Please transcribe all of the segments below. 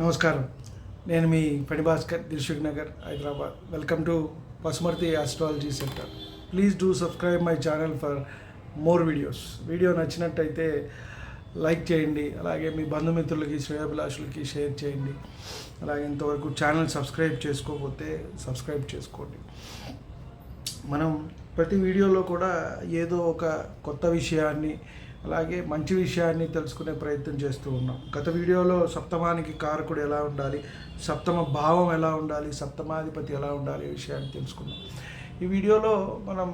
నమస్కారం. నేను మీ Phanibhaskar Dilsukh Nagar Hyderabad. Welcome to Pasumarthi astrology centre please do subscribe my channel for more videos videos నచ్చినట్టయితే like చేయండి. అలాగే మీ బంధుమిత్రులకి శ్రేయాభిలాషులకి share చేయండి. అలాగే ఇంతవరకు ఛానల్ సబ్స్క్రైబ్ చేసుకోకపోతే సబ్స్క్రైబ్ చేసుకోండి. మనం ప్రతి వీడియోలో కూడా ఏదో ఒక కొత్త విషయాన్ని అలాగే మంచి విషయాన్ని తెలుసుకునే ప్రయత్నం చేస్తూ ఉన్నాం. గత వీడియోలో సప్తమానికి కారకుడు ఎలా ఉండాలి సప్తమ భావం ఎలా ఉండాలి సప్తమాధిపతి ఎలా ఉండాలి ఈ విషయాన్ని తెలుసుకున్నాం ఈ వీడియోలో మనం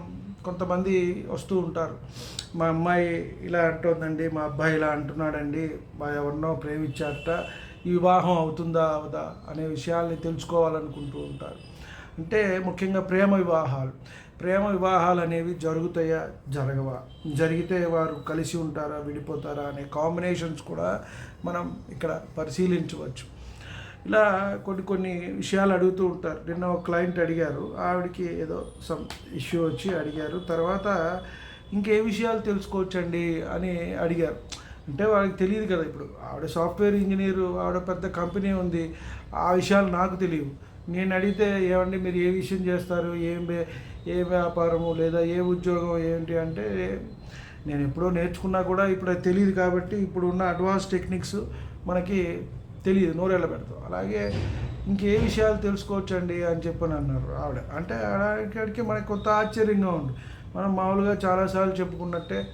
కొంతమంది వస్తూ ఉంటారు. మా అమ్మాయి ఇలా అంటుందండి మా అబ్బాయి ఇలా అంటున్నాడండి మా ఎవరినో ప్రేమించారట ఈ వివాహం అవుతుందా అవదా అనే విషయాల్ని తెలుసుకోవాలనుకుంటూ ఉంటారు. అంటే ముఖ్యంగా ప్రేమ వివాహాలు. ప్రేమ వివాహాలు అనేవి జరుగుతాయా? జరగవా? జరిగితే వారు కలిసి ఉంటారా విడిపోతారా అనే కాంబినేషన్స్ కూడా మనం ఇక్కడ పరిశీలించవచ్చు. ఇలా కొన్ని కొన్ని విషయాలు అడుగుతూ ఉంటారు. నిన్న ఒక క్లయింట్ అడిగారు. ఆవిడకి ఏదో సమ్ ఇష్యూ వచ్చి అడిగారు. తర్వాత ఇంకే విషయాలు తెలుసుకోవచ్చండి అని అడిగారు. అంటే వాళ్ళకి తెలియదు కదా ఇప్పుడు. ఆవిడ సాఫ్ట్వేర్ ఇంజనీరు ఆవిడ పెద్ద కంపెనీ ఉంది. ఆ విషయాలు నాకు తెలియవు. నేను అడిగితే ఏమండి మీరు ఏ విషయం చేస్తారు? ఏం ఏ వ్యాపారము లేదా ఏ ఉద్యోగం ఏంటి అంటే నేను ఎప్పుడో నేర్చుకున్నా కూడా ఇప్పుడు తెలియదు కాబట్టి ఇప్పుడు ఉన్న అడ్వాన్స్ టెక్నిక్స్ మనకి తెలియదు నోరేళ్ళ పెడతాం అలాగే ఇంకే విషయాలు తెలుసుకోవచ్చండి అని చెప్పని అన్నారు ఆవిడ. అంటే ఆడికి మనకి కొత్త ఆశ్చర్యంగా ఉంది. మనం మామూలుగా చాలాసార్లు చెప్పుకున్నట్టే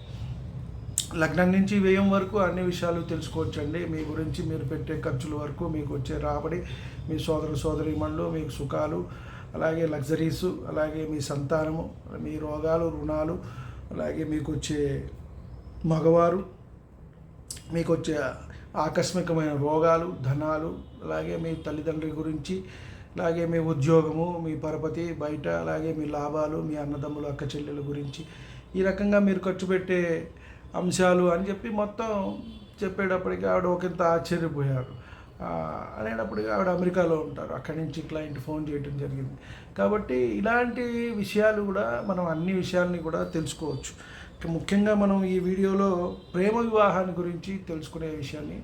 లగ్నం నుంచి వ్యయం వరకు అన్ని విషయాలు తెలుసుకోవచ్చండి. మీ గురించి మీరు పెట్టే ఖర్చుల వరకు మీకు వచ్చే రాబడి మీ సోదర సోదరీమణులు మీకు సుఖాలు అలాగే లగ్జరీస్ అలాగే మీ సంతానము మీ రోగాలు రుణాలు అలాగే మీకు వచ్చే మగవారు మీకు వచ్చే ఆకస్మికమైన రోగాలు ధనాలు అలాగే మీ తల్లిదండ్రుల గురించి అలాగే మీ ఉద్యోగము మీ పరపతి బయట అలాగే మీ లాభాలు మీ అన్నదమ్ములు అక్క చెల్లెల గురించి ఈ రకంగా మీరు ఖర్చు పెట్టే అంశాలు అని చెప్పి మొత్తం చెప్పేటప్పటికి ఆవిడ ఒకంత ఆశ్చర్యపోయారు. ఆ, ఆవిడ అమెరికాలో ఉంటారు. అక్కడి నుంచి క్లయింట్ ఫోన్ చేయడం జరిగింది. కాబట్టి ఇలాంటి విషయాలు కూడా మనం అన్ని విషయాల్ని కూడా తెలుసుకోవచ్చు. ముఖ్యంగా మనం ఈ వీడియోలో ప్రేమ వివాహాన్ని గురించి తెలుసుకునే విషయాన్ని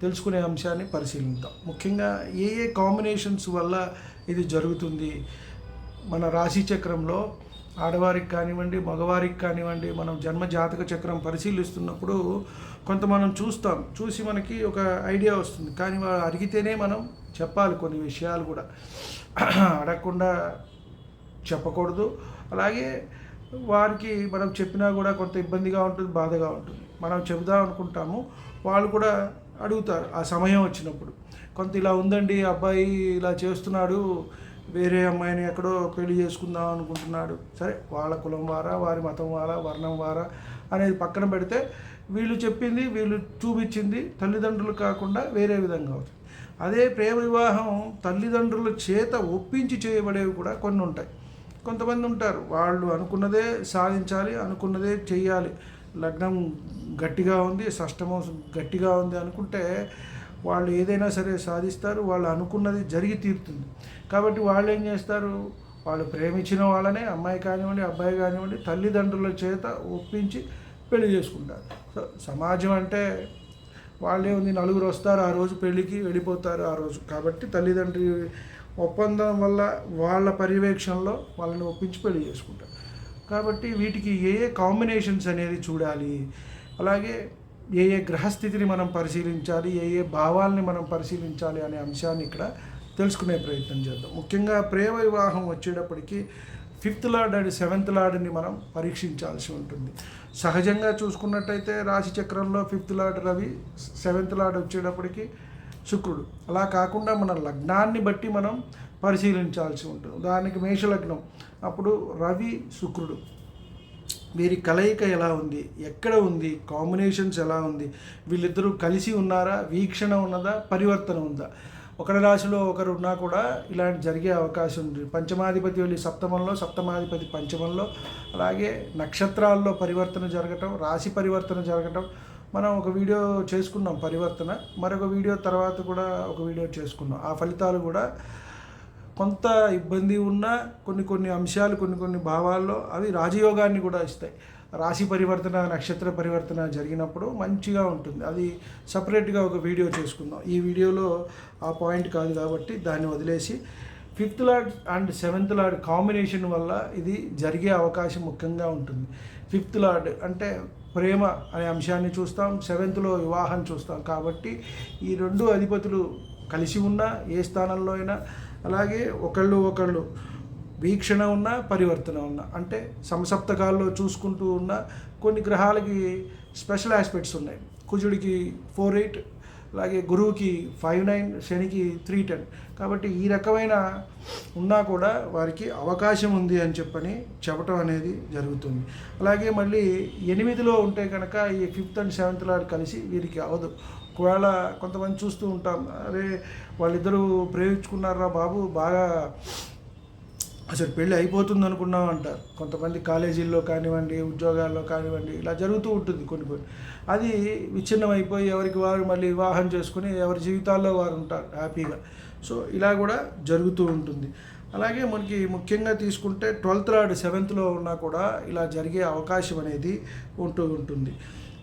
తెలుసుకునే అంశాన్ని పరిశీలిద్దాం. ముఖ్యంగా ఏ ఏ కాంబినేషన్స్ వల్ల ఇది జరుగుతుంది? మన రాశి చక్రంలో ఆడవారికి కానివ్వండి మగవారికి కానివ్వండి మనం జన్మ జాతక చక్రం పరిశీలిస్తున్నప్పుడు కొంత మనం చూస్తాం చూసి మనకి ఒక ఐడియా వస్తుంది. కానీ వాళ్ళు అడిగితేనే మనం చెప్పాలి కొన్ని విషయాలు కూడా. అడగకుండా చెప్పకూడదు. అలాగే వారికి మనం చెప్పినా కూడా కొంత ఇబ్బందిగా ఉంటుంది బాధగా ఉంటుంది. మనం చెబుదాం అనుకుంటాము వాళ్ళు కూడా అడుగుతారు. ఆ సమయం వచ్చినప్పుడు కొంత ఇలా ఉందండి అబ్బాయి ఇలా చేస్తున్నాడు వేరే అమ్మాయిని ఎక్కడో పెళ్ళి చేసుకుందాం అనుకుంటున్నాడు. సరే వాళ్ళ కులం వారా వారి మతం వారా వర్ణం వారా అనేది పక్కన పెడితే వీళ్ళు చెప్పింది వీళ్ళు చూపించింది తల్లిదండ్రులు కాకుండా వేరే విధంగా అవుతుంది. అదే ప్రేమ వివాహం తల్లిదండ్రుల చేత ఒప్పించి చేయబడేవి కూడా కొన్ని ఉంటాయి. కొంతమంది ఉంటారు వాళ్ళు అనుకున్నదే సాధించాలి అనుకున్నదే చేయాలి లగ్నం గట్టిగా ఉంది షష్టమం గట్టిగా ఉంది అనుకుంటే వాళ్ళు ఏదైనా సరే సాధిస్తారు వాళ్ళు అనుకున్నది జరిగి తీరుతుంది. కాబట్టి వాళ్ళు ఏం చేస్తారు? వాళ్ళు ప్రేమించిన వాళ్ళనే అమ్మాయి కానివ్వండి అబ్బాయి కానివ్వండి తల్లిదండ్రుల చేత ఒప్పించి పెళ్ళి చేసుకుంటారు. సో సమాజం అంటే వాళ్ళే ఉంది నలుగురు వస్తారు ఆ రోజు పెళ్ళికి వెళ్ళిపోతారు ఆ రోజు. కాబట్టి తల్లిదండ్రి ఒప్పందం వల్ల వాళ్ళ పర్యవేక్షణలో వాళ్ళని ఒప్పించి పెళ్ళి చేసుకుంటారు. కాబట్టి వీటికి ఏ ఏ కాంబినేషన్స్ అనేది చూడాలి? అలాగే ఏ ఏ గ్రహస్థితిని మనం పరిశీలించాలి ఏ ఏ భావాల్ని మనం పరిశీలించాలి అనే అంశాన్ని ఇక్కడ తెలుసుకునే ప్రయత్నం చేద్దాం. ముఖ్యంగా ప్రేమ వివాహం వచ్చేటప్పటికి ఫిఫ్త్ లార్డ్ అండ్ సెవెంత్ లార్డ్ని మనం పరీక్షించాల్సి ఉంటుంది. సహజంగా చూసుకున్నట్టయితే రాశి చక్రంలో fifth lord Ravi seventh lord వచ్చేటప్పటికి శుక్రుడు. అలా కాకుండా మన లగ్నాన్ని బట్టి మనం పరిశీలించాల్సి ఉంటుంది. ఉదాహరణకి మేషలగ్నం అప్పుడు రవి శుక్రుడు. వీరి కలయిక ఎలా ఉంది? ఎక్కడ ఉంది? కాంబినేషన్స్ ఎలా ఉంది? వీళ్ళిద్దరూ కలిసి ఉన్నారా? వీక్షణ ఉన్నదా? పరివర్తన ఉందా? ఒకరి రాశిలో ఒకరు ఉన్నా కూడా ఇలాంటి జరిగే అవకాశం ఉంది. పంచమాధిపతి వెళ్ళి సప్తమంలో సప్తమాధిపతి పంచమంలో అలాగే నక్షత్రాల్లో పరివర్తన జరగటం రాశి పరివర్తన జరగటం. మనం ఒక వీడియో చేసుకున్నాం పరివర్తన. మరొక వీడియో తర్వాత కూడా ఒక వీడియో చేసుకున్నాం. ఆ ఫలితాలు కూడా కొంత ఇబ్బంది ఉన్న కొన్ని కొన్ని అంశాలు కొన్ని కొన్ని భావాల్లో అవి రాజయోగాన్ని కూడా ఇస్తాయి. రాశి పరివర్తన నక్షత్ర పరివర్తన జరిగినప్పుడు మంచిగా ఉంటుంది. అది సపరేట్గా ఒక వీడియో చేసుకుందాం. ఈ వీడియోలో ఆ పాయింట్ కాదు కాబట్టి దాన్ని వదిలేసి fifth lord and seventh lord combination వల్ల ఇది జరిగే అవకాశం ముఖ్యంగా ఉంటుంది. ఫిఫ్త్ లార్డ్ అంటే ప్రేమ అనే అంశాన్ని చూస్తాం. సెవెంత్లో వివాహం చూస్తాం. కాబట్టి ఈ రెండు అధిపతులు కలిసి ఉన్నా ఏ స్థానంలో అయినా అలాగే ఒకళ్ళు ఒకళ్ళు వీక్షణ ఉన్న పరివర్తన ఉన్న అంటే సమసప్తకాల్లో చూసుకుంటూ ఉన్న కొన్ని గ్రహాలకి స్పెషల్ ఆస్పెక్ట్స్ ఉన్నాయి. కుజుడికి ఫోర్ ఎయిట్ అలాగే గురువుకి ఫైవ్ నైన్ శనికి త్రీ టెన్. కాబట్టి ఈ రకమైన ఉన్నా కూడా వారికి అవకాశం ఉంది అని చెప్పని చెప్పటం అనేది జరుగుతుంది. అలాగే మళ్ళీ ఎనిమిదిలో ఉంటే కనుక ఈ ఫిఫ్త్ అండ్ సెవెంత్ లాడ్ కలిసి వీరికి అవదు. ఒకవేళ కొంతమంది చూస్తూ ఉంటాం అరే వాళ్ళిద్దరూ ప్రేమించుకున్నారా బాబు బాగా అసలు పెళ్ళి అయిపోతుంది అనుకున్నాం అంటారు కొంతమంది కాలేజీల్లో కానివ్వండి ఉద్యోగాల్లో కానివ్వండి ఇలా జరుగుతూ ఉంటుంది కొన్ని కొన్ని. అది విచ్ఛిన్నం అయిపోయి ఎవరికి వారు మళ్ళీ వివాహం చేసుకుని ఎవరి జీవితాల్లో వారు ఉంటారు హ్యాపీగా. సో ఇలా కూడా జరుగుతూ ఉంటుంది. అలాగే మనకి ముఖ్యంగా తీసుకుంటే ట్వెల్త్ రాడ్ సెవెంత్లో ఉన్నా కూడా ఇలా జరిగే అవకాశం అనేది ఉంటూ ఉంటుంది.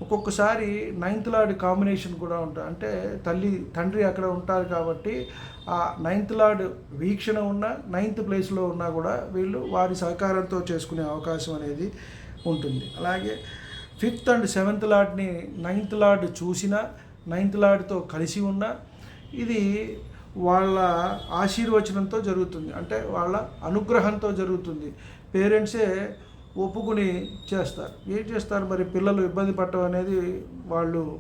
ఒక్కొక్కసారి నైన్త్ లార్డ్ కాంబినేషన్ కూడా ఉంటుంది అంటే తల్లి తండ్రి అక్కడ ఉంటారు కాబట్టి ఆ నైన్త్ లార్డ్ వీక్షణ ఉన్న నైన్త్ ప్లేస్లో ఉన్నా కూడా వీళ్ళు వారి సహకారంతో చేసుకునే అవకాశం అనేది ఉంటుంది. అలాగే ఫిఫ్త్ అండ్ సెవెంత్ లార్డ్ని నైన్త్ లార్డ్ చూసిన నైన్త్ లార్డ్తో కలిసి ఉన్న ఇది వాళ్ళ ఆశీర్వచనంతో జరుగుతుంది. అంటే వాళ్ళ అనుగ్రహంతో జరుగుతుంది. పేరెంట్సే ఒప్పుకుని చేస్తారు. ఏం చేస్తారు? మరి పిల్లలు ఇబ్బంది పడటం అనేది వాళ్ళు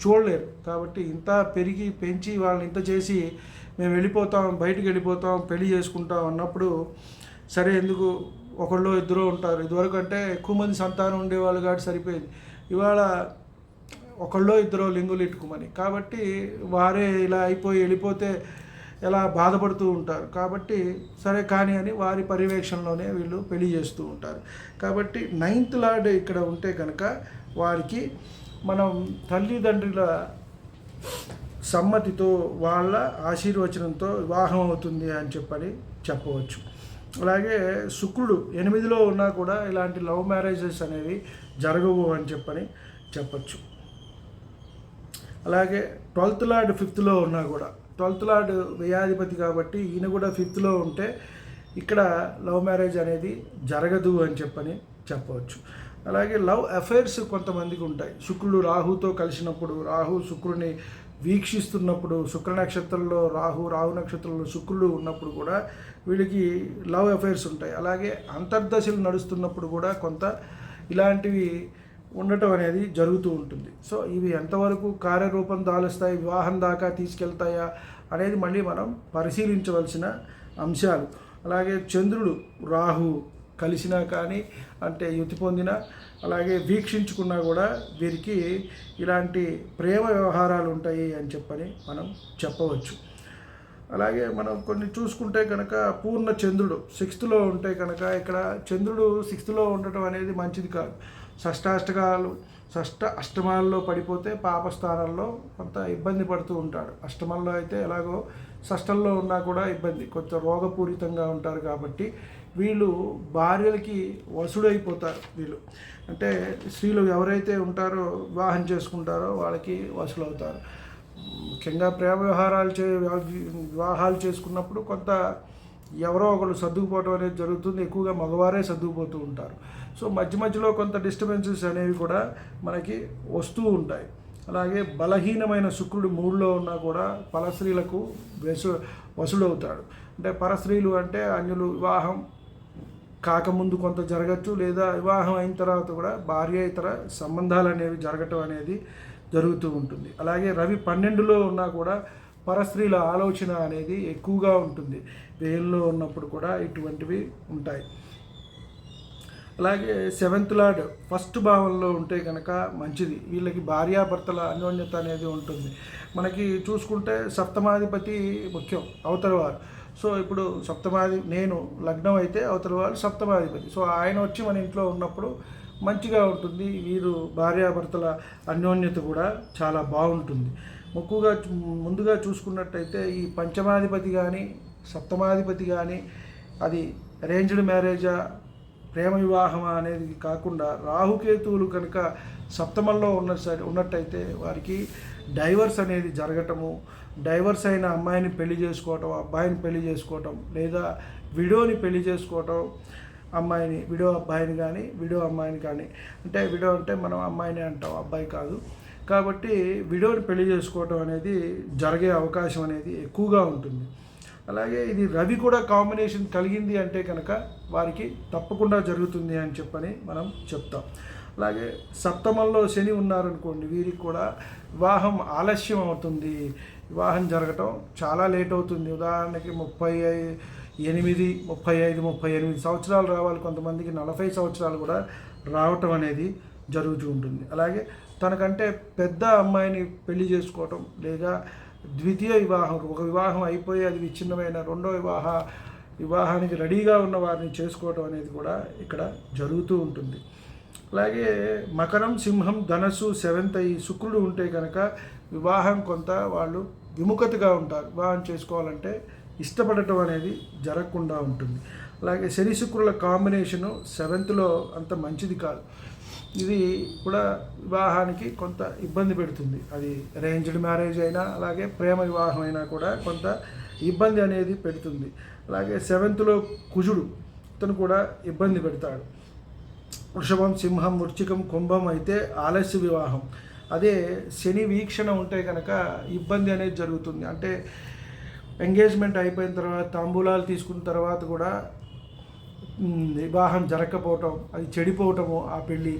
చూడలేరు. కాబట్టి ఇంత పెరిగి పెంచి వాళ్ళని ఇంత చేసి మేము వెళ్ళిపోతాం బయటికి వెళ్ళిపోతాం పెళ్ళి చేసుకుంటాం అన్నప్పుడు సరే ఎందుకు? ఒకళ్ళు ఇద్దరు ఉంటారు. ఇదివరకు అంటే ఎక్కువ మంది సంతానం ఉండేవాళ్ళు కాబట్టి సరిపోయేది. ఇవాళ ఒకళ్ళో ఇద్దరు లింగులు ఇట్టుకోమని కాబట్టి వారే ఇలా అయిపోయి వెళ్ళిపోతే ఎలా బాధపడుతూ ఉంటారు. కాబట్టి సరే కానీ అని వారి పర్యవేక్షణలోనే వీళ్ళు పెళ్ళి చేస్తూ ఉంటారు. కాబట్టి నైన్త్ లార్డ్ ఇక్కడ ఉంటే కనుక వారికి మనం తల్లిదండ్రుల సమ్మతితో వాళ్ళ ఆశీర్వచనంతో వివాహం అవుతుంది అని చెప్పని చెప్పవచ్చు. అలాగే శుక్రుడు ఎనిమిదిలో ఉన్నా కూడా ఇలాంటి లవ్ మ్యారేజెస్ అనేవి జరగవు అని చెప్పని చెప్పచ్చు. అలాగే ట్వెల్త్ లార్డ్ ఫిఫ్త్లో ఉన్నా కూడా ట్వెల్త్ లార్డ్ వ్యయాధిపతి కాబట్టి ఈయన కూడా ఫిఫ్త్లో ఉంటే ఇక్కడ లవ్ మ్యారేజ్ అనేది జరగదు అని చెప్పని చెప్పవచ్చు. అలాగే లవ్ అఫైర్స్ కొంతమందికి ఉంటాయి. శుక్రుడు రాహుతో కలిసినప్పుడు రాహు శుక్రుని వీక్షిస్తున్నప్పుడు శుక్ర నక్షత్రంలో రాహు రాహు నక్షత్రంలో శుక్రుడు ఉన్నప్పుడు కూడా వీళ్ళకి లవ్ అఫైర్స్ ఉంటాయి. అలాగే అంతర్దశలు నడుస్తున్నప్పుడు కూడా కొంత ఇలాంటివి ఉండటం అనేది జరుగుతూ ఉంటుంది. సో ఇవి ఎంతవరకు కార్యరూపం దాలుస్తాయి వివాహం దాకా తీసుకెళ్తాయా అనేది మళ్ళీ మనం పరిశీలించవలసిన అంశాలు. అలాగే చంద్రుడు రాహు కలిసినా కానీ అంటే యుతి పొందిన అలాగే వీక్షించుకున్నా కూడా వీరికి ఇలాంటి ప్రేమ వ్యవహారాలు ఉంటాయి అని చెప్పని మనం చెప్పవచ్చు. అలాగే మనం కొన్ని చూసుకుంటే కనుక పూర్ణ చంద్రుడు సిక్స్త్లో ఉంటే కనుక ఇక్కడ చంద్రుడు సిక్స్త్లో ఉండటం అనేది మంచిది కాదు. షష్టాష్టకాలు షష్ట అష్టమాల్లో పడిపోతే పాపస్థానంలో కొంత ఇబ్బంది పడుతూ ఉంటాడు. అష్టమంలో అయితే ఎలాగో షష్టంలో ఉన్నా కూడా ఇబ్బంది కొంచెం రోగపూరితంగా ఉంటారు కాబట్టి వీళ్ళు భార్యలకి వసుడైపోతారు వీళ్ళు. అంటే స్త్రీలు ఎవరైతే ఉంటారో వివాహం చేసుకుంటారో వాళ్ళకి వసులవుతారు. ముఖ్యంగా ప్రేమ వ్యవహారాలు చే వివాహాలు చేసుకున్నప్పుడు కొంత ఎవరో ఒకరు సర్దుకుపోవడం అనేది జరుగుతుంది. ఎక్కువగా మగవారే సర్దుకుపోతూ ఉంటారు. సో మధ్య మధ్యలో కొంత డిస్టర్బెన్సెస్ అనేవి కూడా మనకి వస్తూ ఉంటాయి. అలాగే బలహీనమైన శుక్రుడు మూడులో ఉన్నా కూడా పరస్త్రీలకు వెసు వసుడవుతాడు. అంటే పరస్త్రీలు అంటే అన్యులు వివాహం కాకముందు కొంత జరగచ్చు లేదా వివాహం అయిన తర్వాత కూడా భార్య ఇతర సంబంధాలు అనేవి జరగటం అనేది జరుగుతూ ఉంటుంది. అలాగే రవి పన్నెండులో ఉన్నా కూడా పరస్త్రీల ఆలోచన అనేది ఎక్కువగా ఉంటుంది. వేల్లో ఉన్నప్పుడు కూడా ఇటువంటివి ఉంటాయి. అలాగే సెవెంత్ లార్డ్ ఫస్ట్ భావంలో ఉంటే కనుక మంచిది. వీళ్ళకి భార్యాభర్తల అన్యోన్యత అనేది ఉంటుంది. మనకి చూసుకుంటే సప్తమాధిపతి ముఖ్యం అవతల వారు. సో ఇప్పుడు సప్తమాధి నేను లగ్నం అయితే అవతల వాళ్ళు సప్తమాధిపతి. సో ఆయన వచ్చి మన ఇంట్లో ఉన్నప్పుడు మంచిగా ఉంటుంది. వీరు భార్యాభర్తల అన్యోన్యత కూడా చాలా బాగుంటుంది. ముక్కుగా ముందుగా చూసుకున్నట్టయితే ఈ పంచమాధిపతి కానీ సప్తమాధిపతి కానీ అది అరేంజ్డ్ మ్యారేజా ప్రేమ వివాహం అనేది కాకుండా రాహుకేతువులు కనుక సప్తమంలో ఉన్న సరే ఉన్నట్టయితే వారికి డైవర్స్ అనేది జరగటము డైవర్స్ అయిన అమ్మాయిని పెళ్ళి చేసుకోవటం అబ్బాయిని పెళ్ళి చేసుకోవటం లేదా విడోని పెళ్ళి చేసుకోవటం అమ్మాయిని విడో అబ్బాయిని కానీ విడో అమ్మాయిని కానీ అంటే విడో అంటే మనం అమ్మాయిని అంటాం అబ్బాయి కాదు. కాబట్టి విడోని పెళ్ళి చేసుకోవటం అనేది జరిగే అవకాశం అనేది ఎక్కువగా ఉంటుంది. అలాగే ఇది రవి కూడా కాంబినేషన్ కలిగింది అంటే కనుక వారికి తప్పకుండా జరుగుతుంది అని చెప్పని మనం చెప్తాం. అలాగే సప్తమంలో శని ఉన్నారనుకోండి వీరికి కూడా వివాహం ఆలస్యం అవుతుంది. వివాహం జరగటం చాలా లేట్ అవుతుంది. ఉదాహరణకి ముప్పై ఎనిమిది ముప్పై ఐదు ముప్పై ఎనిమిది సంవత్సరాలు రావాలి. కొంతమందికి నలభై సంవత్సరాలు కూడా రావటం అనేది జరుగుతూ ఉంటుంది. అలాగే తనకంటే పెద్ద అమ్మాయిని పెళ్ళి చేసుకోవటం లేదా ద్వితీయ వివాహం ఒక వివాహం అయిపోయి అది విచ్ఛిన్నమైన రెండో వివాహ వివాహానికి రెడీగా ఉన్న వారిని చేసుకోవటం అనేది కూడా ఇక్కడ జరుగుతూ ఉంటుంది. అలాగే మకరం సింహం ధనస్సు సెవెంత్ అయ్యి శుక్రుడు ఉంటే కనుక వివాహం కొంత వాళ్ళు విముఖతగా ఉంటారు. వివాహం చేసుకోవాలంటే ఇష్టపడటం అనేది జరగకుండా ఉంటుంది. అలాగే శని శుక్రుల కాంబినేషను సెవెంత్లో అంత మంచిది కాదు. ఇది కూడా వివాహానికి కొంత ఇబ్బంది పెడుతుంది. అది అరేంజ్డ్ మ్యారేజ్ అయినా అలాగే ప్రేమ వివాహం అయినా కూడా కొంత ఇబ్బంది అనేది పెడుతుంది. అలాగే సెవెంత్లో కుజుడు ఇతను కూడా ఇబ్బంది పెడతాడు. వృషభం సింహం వృచ్చికం కుంభం అయితే ఆలస్య వివాహం. అదే శని వీక్షణ ఉంటే కనుక ఇబ్బంది అనేది జరుగుతుంది. అంటే ఎంగేజ్మెంట్ అయిపోయిన తర్వాత తాంబూలాలు తీసుకున్న తర్వాత కూడా వివాహం జరగకపోవటం అది చెడిపోవటము ఆ పెళ్ళి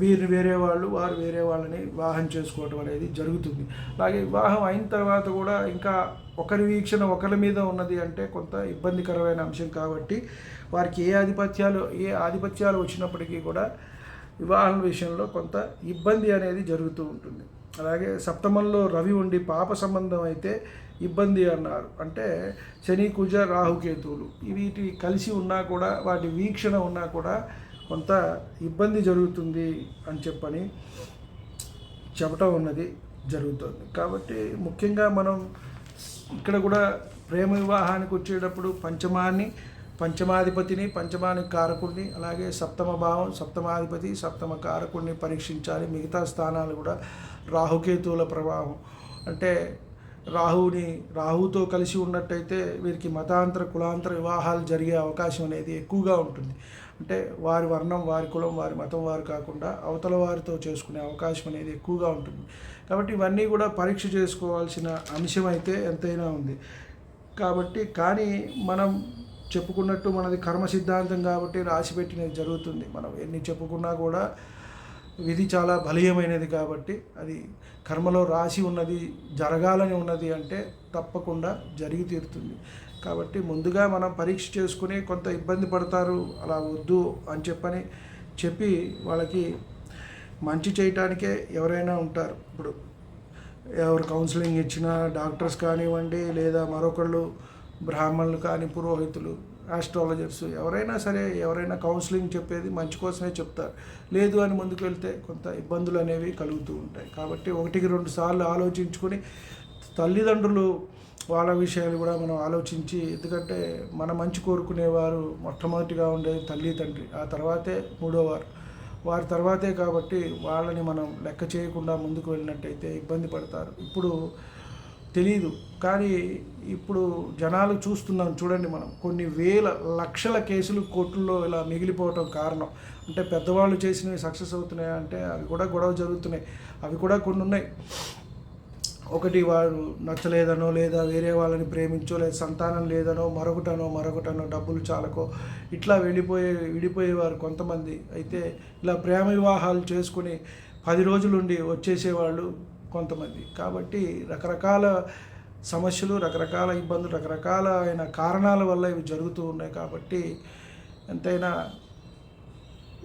వీరు వేరే వాళ్ళు వారు వేరే వాళ్ళని వివాహం చేసుకోవటం అనేది జరుగుతుంది. అలాగే వివాహం అయిన తర్వాత కూడా ఇంకా ఒకరి వీక్షణ ఒకరి మీద ఉన్నది అంటే కొంత ఇబ్బందికరమైన అంశం కాబట్టి వారికి ఏ ఆధిపత్యాలు ఏ ఆధిపత్యాలు వచ్చినప్పటికీ కూడా వివాహం విషయంలో కొంత ఇబ్బంది అనేది జరుగుతూ ఉంటుంది. అలాగే సప్తమంలో రవి ఉండి పాప సంబంధం అయితే ఇబ్బంది అన్నారు. అంటే శని కుజ రాహుకేతువులు వీటి కలిసి ఉన్నా కూడా వాటి వీక్షణ ఉన్నా కూడా కొంత ఇబ్బంది జరుగుతుంది అని చెప్పని చెప్పటం ఉన్నది జరుగుతుంది. కాబట్టి ముఖ్యంగా మనం ఇక్కడ కూడా ప్రేమ వివాహానికి వచ్చేటప్పుడు పంచమాన్ని పంచమాధిపతిని పంచమాని కారకుడిని అలాగే సప్తమ భావం సప్తమాధిపతి సప్తమ కారకుడిని పరీక్షించాలి. మిగతా స్థానాలు కూడా రాహుకేతువుల ప్రభావం. అంటే రాహుని రాహుతో కలిసి ఉన్నట్టయితే వీరికి మతాంతర కులాంతర వివాహాలు జరిగే అవకాశం అనేది ఎక్కువగా ఉంటుంది. అంటే వారి వర్ణం వారి కులం వారి మతం వారు కాకుండా అవతల వారితో చేసుకునే అవకాశం అనేది ఎక్కువగా ఉంటుంది. కాబట్టి ఇవన్నీ కూడా పరీక్ష చేసుకోవాల్సిన అంశం అయితే ఎంతైనా ఉంది. కాబట్టి కానీ మనం చెప్పుకున్నట్టు మనది కర్మ సిద్ధాంతం కాబట్టి రాసి పెట్టినది జరుగుతుంది. మనం ఎన్ని చెప్పుకున్నా కూడా విధి చాలా బలీయమైనది కాబట్టి అది కర్మలో రాసి ఉన్నది జరగాలని ఉన్నది అంటే తప్పకుండా జరిగి తీరుతుంది. కాబట్టి ముందుగా మనం పరీక్ష చేసుకుని కొంత ఇబ్బంది పడతారు అలా వద్దు అని చెప్పని చెప్పి వాళ్ళకి మంచి చేయటానికే ఎవరైనా ఉంటారు. ఇప్పుడు ఎవరు కౌన్సిలింగ్ ఇచ్చిన డాక్టర్స్ కానివ్వండి లేదా మరొకళ్ళు బ్రాహ్మణులు కానీ పురోహితులు ఆస్ట్రాలజర్స్ ఎవరైనా సరే ఎవరైనా కౌన్సిలింగ్ చెప్పేది మంచి కోసమే చెప్తారు. లేదు అని ముందుకు వెళ్తే కొంత ఇబ్బందులు అనేవి కలుగుతూ ఉంటాయి. కాబట్టి ఒకటికి రెండు సార్లు ఆలోచించుకొని తల్లిదండ్రులు వాళ్ళ విషయాలు కూడా మనం ఆలోచించి ఎందుకంటే మన మంచి కోరుకునేవారు మొట్టమొదటిగా ఉండేది తల్లి తండ్రి. ఆ తర్వాతే మూడోవారు వారి తర్వాతే కాబట్టి వాళ్ళని మనం లెక్క చేయకుండా ముందుకు వెళ్ళినట్టయితే ఇబ్బంది పడతారు. ఇప్పుడు తెలియదు కానీ ఇప్పుడు జనాలు చూస్తున్నాం చూడండి మనం. కొన్ని వేల లక్షల కేసులు కోర్టుల్లో ఇలా మిగిలిపోవటం కారణం. అంటే పెద్దవాళ్ళు చేసినవి సక్సెస్ అవుతున్నాయి అంటే అవి కూడా గొడవ జరుగుతున్నాయి. అవి కూడా కొన్ని ఉన్నాయి. ఒకటి వారు నచ్చలేదనో లేదా వేరే వాళ్ళని ప్రేమించో లేదా సంతానం లేదనో మరొకటనో మరొకటనో డబ్బులు చాలకో ఇట్లా వెళ్ళిపోయే విడిపోయేవారు కొంతమంది. అయితే ఇలా ప్రేమ వివాహాలు చేసుకుని పది రోజులుండి వచ్చేసేవాళ్ళు కొంతమంది. కాబట్టి రకరకాల సమస్యలు రకరకాల ఇబ్బందులు రకరకాల అయిన కారణాల వల్ల ఇవి జరుగుతూ ఉన్నాయి కాబట్టి ఎంతైనా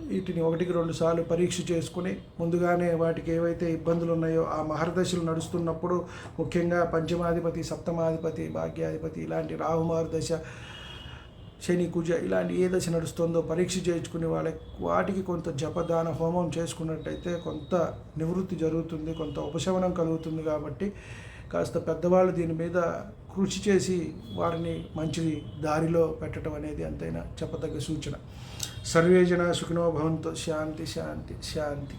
వీటిని ఒకటికి రెండు సార్లు పరీక్ష చేసుకుని ముందుగానే వాటికి ఏవైతే ఇబ్బందులు ఉన్నాయో ఆ మహర్దశలు నడుస్తున్నప్పుడు ముఖ్యంగా పంచమాధిపతి సప్తమాధిపతి భాగ్యాధిపతి ఇలాంటి రాహు దశ శని కుజ ఇలాంటి ఏ దశ నడుస్తుందో పరీక్ష చేయించుకునే వాళ్ళకి వాటికి కొంత జపదాన హోమం చేసుకున్నట్టయితే కొంత నివృత్తి జరుగుతుంది కొంత ఉపశమనం కలుగుతుంది కాబట్టి కాస్త పెద్దవాళ్ళు దీని మీద కృషి చేసి వారిని మంచి దారిలో పెట్టడం అనేది అంతైనా చెప్పదగ్గ సూచన. సర్వేజన సుఖినో భవంతో. శాంతి శాంతి శాంతి.